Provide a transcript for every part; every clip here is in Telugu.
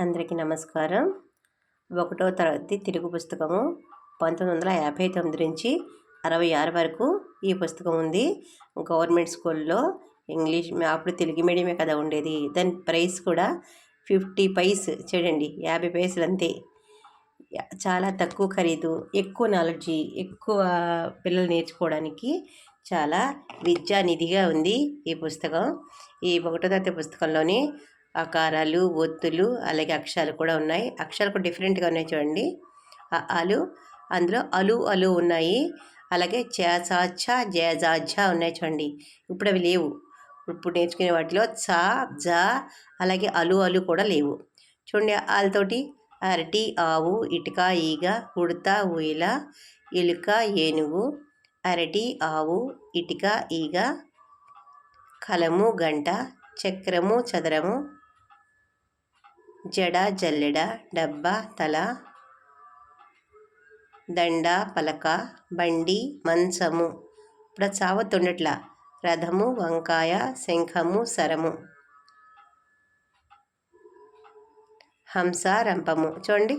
అందరికీ నమస్కారం. ఒకటో తరగతి తెలుగు పుస్తకము పంతొమ్మిది వందల యాభై తొమ్మిది నుంచి అరవై ఆరు వరకు ఈ పుస్తకం ఉంది. గవర్నమెంట్ స్కూల్లో ఇంగ్లీష్ అప్పుడు తెలుగు మీడియమే కదా ఉండేది. దాని ప్రైస్ కూడా ఫిఫ్టీ పైస్ చూడండి యాభై పైసలు అంతే. చాలా తక్కువ ఖరీదు ఎక్కువ నాలెడ్జీ ఎక్కువ పిల్లలు నేర్చుకోవడానికి చాలా విద్యానిధిగా ఉంది ఈ పుస్తకం. ఈ ఒకటో తరగతి పుస్తకంలోని ఆకారాలు ఒత్తులు అలాగే అక్షరాలు కూడా ఉన్నాయి. అక్షరాలు కూడా డిఫరెంట్గా ఉన్నాయి చూడండి. అలు అందులో అలు అలు ఉన్నాయి. అలాగే చేసాచ జేజాజ ఉన్నాయి చూడండి. ఇప్పుడు అవి లేవు. ఇప్పుడు నేర్చుకునే వాటిలో చా జా అలాగే అలు అలు కూడా లేవు. చూడండి వాళ్ళతోటి అరటి ఆవు ఇటుక ఈగ ఉడత ఉయిల ఎలుక ఏనుగు అరటి ఆవు ఇటుక ఈగ కలము గంట చక్రము చదరము జడ జల్లెడ డబ్బా తల దండ పలక బండి మంచము ఇప్పుడు చావతుండట్ల రథము వంకాయ శంఖము సరము. హంస రంపము. చూడండి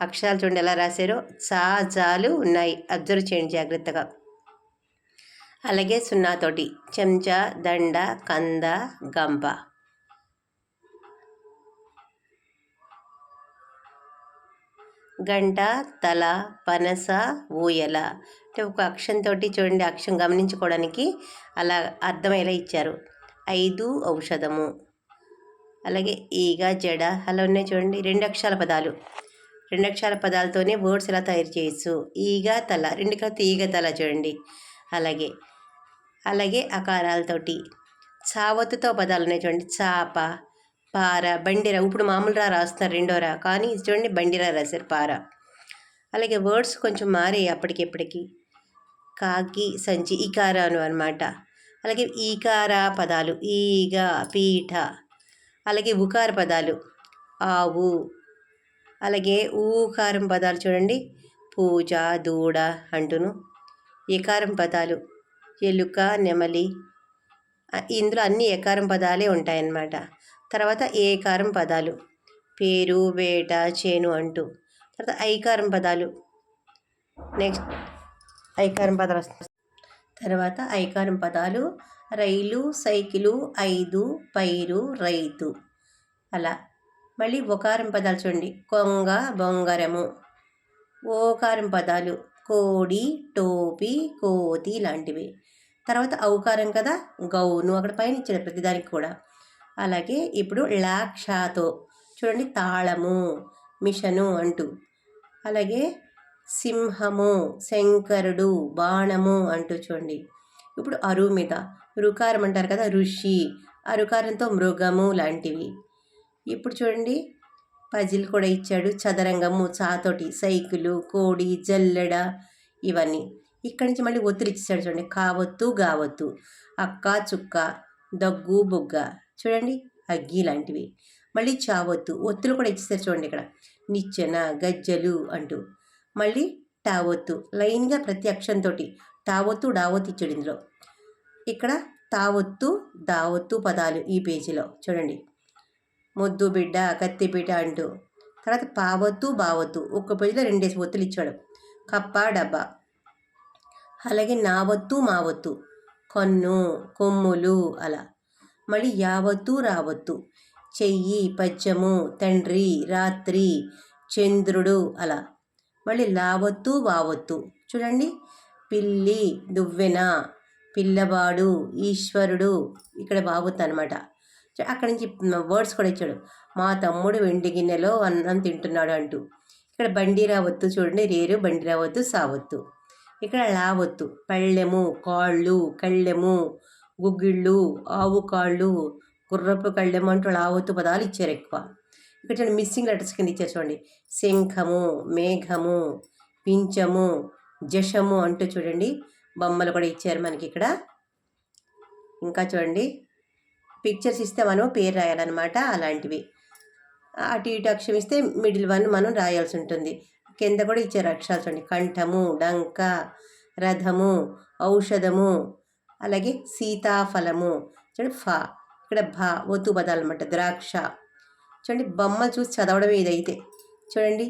అక్షరాలు చూడండి ఎలా రాశారో. జాలు ఉన్నాయి. అబ్జర్వ్ చేయండి జాగ్రత్తగా. అలాగే సున్నాతోటి. చెంచా దండ కంద గంప. గంట తల పనస ఊయల. అంటే ఒక అక్షంతో చూడండి అక్షం గమనించుకోవడానికి అలా అర్థమయ్యేలా ఇచ్చారు? ఐదు ఔషధము. అలాగే ఈగ జడ అలా ఉన్నాయి చూడండి రెండు అక్షరాల పదాలు. రెండు అక్షరాల పదాలతోనే వర్డ్స్ ఎలా తయారు చేయొచ్చు? ఈగ తల రెండు కలిపి ఈగ తల చూడండి. అలాగే అలాగే అకారాలతోటి చావత్తుతో పదాలు ఉన్నాయి చూడండి చాప పార బండిరా ఇప్పుడు మామూలురా రాస్తున్నారు రెండోరా కానీ చూడండి బండిరా రాశారు పార. అలాగే వర్డ్స్ కొంచెం మారాయి అప్పటికిప్పటికి. కాకి సంచి ఈకారాను అనమాట అలాగే ఈకార పదాలు ఈగ పీఠ. అలాగే ఉకార పదాలు ఆవు. అలాగే ఊకారం పదాలు చూడండి. పూజ దూడ అంటును. ఎకారం పదాలు ఎలుక నెమలి. ఇందులో అన్ని ఎకారం పదాలే ఉంటాయన్నమాట. తర్వాత ఏకారం పదాలు. పేరు వేట చేను అంటూ. తర్వాత ఐకారం పదాలు. నెక్స్ట్ ఐకారం పదాలు తర్వాత ఐకారం పదాలు రైలు సైకిలు ఐదు పైరు రైతు. అలా. మళ్ళీ ఒకారం పదాలు చూడండి. కొంగ బొంగరము. ఓకారం పదాలు. కోడి టోపీ కోతి లాంటివి. తర్వాత ఔకారం కదా? గౌను. అక్కడ పైన ఇచ్చాడు ప్రతిదానికి కూడా. అలాగే ఇప్పుడు లాక్షాతో చూడండి తాళము మిషను అంటూ. అలాగే సింహము శంకరుడు బాణము అంటూ చూడండి. ఇప్పుడు అరువు మీద రుకారం అంటారు కదా ఋషి అరుకారంతో మృగము లాంటివి. ఇప్పుడు చూడండి పజిల్ కూడా ఇచ్చాడు చదరంగము చాతోటి సైకిలు కోడి జల్లెడ ఇవన్నీ. ఇక్కడి నుంచి మళ్ళీ ఒత్తిడి ఇచ్చాడు చూడండి కావత్తు గావత్తు అక్క చుక్క. దగ్గు బుగ్గ. చూడండి అగ్గి లాంటివి. మళ్ళీ చావొత్తు ఒత్తులు కూడా ఇచ్చేసారు చూడండి ఇక్కడ. నిచ్చెన గజ్జలు అంటూ. మళ్ళీ టావొత్తు లైన్గా ప్రతి అక్షరంతో టావొత్తు డావొత్తు ఇచ్చాడు ఇందులో. ఇక్కడ తావొత్తు దావొత్తు పదాలు ఈ పేజీలో. చూడండి. ముద్దు బిడ్డ కత్తిపీట అంటూ. తర్వాత పావొత్తు బావొత్తు ఒక్క పేజీలో రెండేసి ఒత్తులు ఇచ్చాడు. కప్ప డబ్బా. అలాగే నావొత్తు మావొత్తు కన్ను కొమ్ములు అలా. మళ్ళీ యావత్తు రావత్తు చెయ్యి పచ్చము తండ్రి రాత్రి చంద్రుడు అలా. మళ్ళీ లావత్తు వావత్తు చూడండి. పిల్లి దువ్వెన పిల్లవాడు ఈశ్వరుడు. ఇక్కడ బావత్తు అనమాట అక్కడి నుంచి వర్డ్స్ కూడా ఇచ్చాడు. మా తమ్ముడు వెండి గిన్నెలో అన్నం తింటున్నాడు అంటూ. ఇక్కడ బండి రావత్తు చూడండి. రేరు బండి రావత్తు సావత్తు ఇక్కడ లావత్తు పళ్ళెము కాళ్ళు కళ్ళెము గుగ్గిళ్ళు ఆవు కాళ్ళు గుర్రపు కళ్ళెము అంటూ లావత్తు పదాలు ఇచ్చారు ఎక్కువ. ఇక్కడ చూడండి మిస్సింగ్ లెటర్స్ కింద ఇచ్చారు చూడండి. శంఖము మేఘము పించము జషము అంటూ చూడండి. బొమ్మలు కూడా ఇచ్చారు మనకి ఇక్కడ. ఇంకా చూడండి. పిక్చర్స్ ఇస్తే మనం పేరు రాయాలన్నమాట అలాంటివి. అటు ఇటు అక్షరం ఇస్తే మిడిల్ వన్ మనం రాయాల్సి ఉంటుంది. కింద కూడా ఇచ్చారు అక్షరాలు చూడండి కంఠము డంక రథము ఔషధము అలాగే సీతాఫలము. చూడండి ఫ ఇక్కడ భ ఒత్తు పదాలు అనమాట ద్రాక్ష. చూడండి బొమ్మ చూసి చదవడం ఇదైతే చూడండి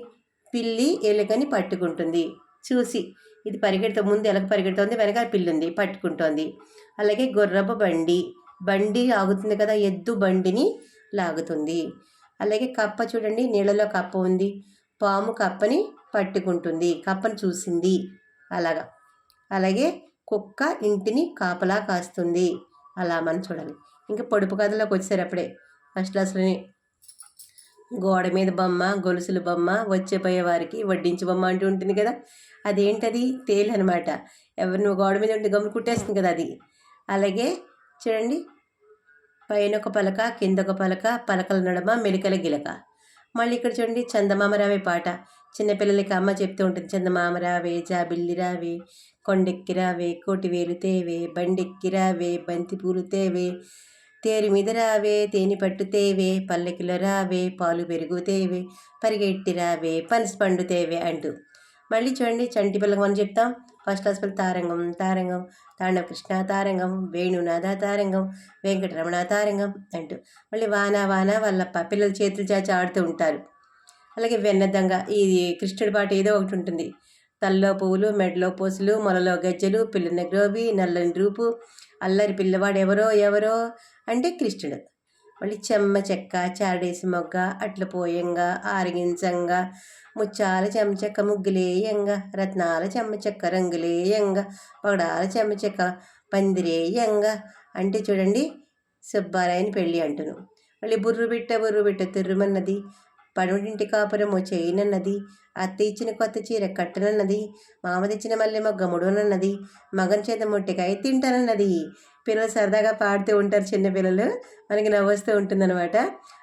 పిల్లి ఎలుకని పట్టుకుంటుంది. చూసి ఇది పరిగెడుతూ ముందు ఎలక పరిగెడుతోంది వెనక పిల్లి ఉంది పట్టుకుంటోంది. అలాగే గుర్రపు బండి బండి ఆగుతుంది కదా ఎద్దు బండిని లాగుతుంది. అలాగే కప్ప చూడండి నీళ్ళలో కప్ప ఉంది. పాము కప్పని పట్టుకుంటుంది. కప్పను చూసింది. అలాగా. అలాగే కుక్క ఇంటిని కాపలా కాస్తుంది. అలా మనం చూడాలి. ఇంకా పొడుపు కథలోకి వచ్చారు అప్పుడే. ఫస్ట్ క్లాస్లోని గోడ మీద బొమ్మ గొలుసుల బొమ్మ వచ్చేపోయే వారికి వడ్డించి బొమ్మ అంటూ ఉంటుంది కదా. అదేంటది? తేలు అనమాట ఎవరు నువ్వు గోడ మీద ఉంటే గమ్ము కుట్టేస్తుంది కదా అది. అలాగే చూడండి. పైన ఒక పలక కింద ఒక పలక పలకల నడమ మెలికల గిలక. మళ్ళీ ఇక్కడ చూడండి చందమామ రావే పాట చిన్నపిల్లలకి అమ్మ చెప్తూ ఉంటుంది చందమామ రావే జాబిల్లి రావే కొండెక్కి రావే కోటి వేలు తేవే బండెక్కి రావే బంతి పూలు తేవే తేరి మీద రావే తేని పట్టు తేవే పల్లెకిలో రావే పాలు పెరుగు తేవే పరిగెట్టి రావే పనస పండు తేవే అంటూ. మళ్ళీ చూడండి చంటి పిల్లకి మనం చెప్తాం ఫస్ట్ క్లాస్ పిల్లలు తారంగం తారంగం. తాండవ కృష్ణ తారంగం వేణునాథ తారంగం వెంకటరమణ తారంగం అంటూ మళ్ళీ వాన వాన వాళ్ళప్ప పిల్లలు చేతులు చాచి ఆడుతూ ఉంటారు. అలాగే వెన్నదంగ ఇది కృష్ణుడి పాట ఏదో ఒకటి ఉంటుంది. తల్లో పువ్వులు మెడలో పూసలు మొలలో గజ్జలు పిల్లన గ్రోవి నల్లని రూపు అల్లరి పిల్లవాడు ఎవరో ఎవరో అంటే కృష్ణుడు. మళ్ళీ చెమ్మ చెక్క చాడేసి మొగ్గ అట్ల పోయంగా ఆరగించంగా ముచ్చాల చెంచక్క ముగ్గులేయంగా రత్నాల చెమ్మచెక్క రంగులేయంగా పగడాల చెమ్మచెక్క పందిరేయంగా అంటే చూడండి సుబ్బారాయని పెళ్ళి అంటును. మళ్ళీ బుర్రు బిట్ట బుర్రు బిట్ట తిరుమన్నది పనుడింటి కాపురము చేయనన్నది అత్త ఇచ్చిన కొత్త చీర కట్టనన్నది మామ తెచ్చిన మల్లె మొగ్గ ముడునన్నది మగన్ చేత ముట్టికాయ తింటానన్నది పిల్లలు సరదాగా పాడుతూ ఉంటారు చిన్నపిల్లలు మనకి నవ్వుస్తూ ఉంటుందన్నమాట.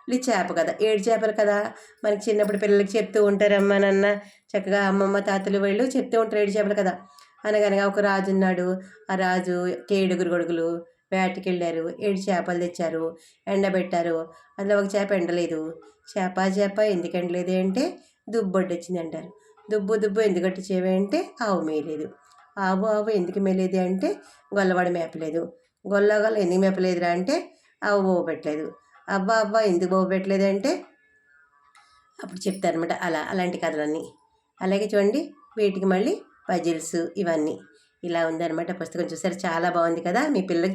ఇది చేప కదా. ఏడు చేపలు కదా. మనకి చిన్నప్పుడు పిల్లలకి చెప్తూ ఉంటారు అమ్మ నాన్న. చక్కగా అమ్మమ్మ తాతలు వాళ్ళు చెప్తూ ఉంటారు ఏడు చేపలు కదా. అనగనగా ఒక రాజు ఉన్నాడు. ఆ రాజు ఏడుగురు గొడుగులు వేటకి వెళ్ళారు. ఏడు చేపలు తెచ్చారు. ఎండబెట్టారు అందులో ఒక చేప ఎండలేదు. చేప చేప ఎందుకు ఎండలేదు అంటే దుబ్బొడ్డు వచ్చింది అంటారు. దుబ్బు దుబ్బు ఎందుకు అంటే ఆవు మేయలేదు. ఆవు ఆవు ఎందుకు మేలేదు అంటే గొల్లవాడు మేపలేదు. గొల్లగొల్ల ఎందుకు మేపలేదురా అంటే అవ్వ బోవ పెట్టలేదు. అవ్వ అబ్బా ఎందుకు బోవ పెట్టలేదు అంటే అప్పుడు చెప్తారనమాట అలా అలాంటి కథలన్నీ. అలాగే చూడండి వీటికి మళ్ళీ పజిల్స్ ఇవన్నీ. ఇలా ఉందన్నమాట పుస్తకం చూసారు? చాలా బాగుంది కదా మీ పిల్లలకి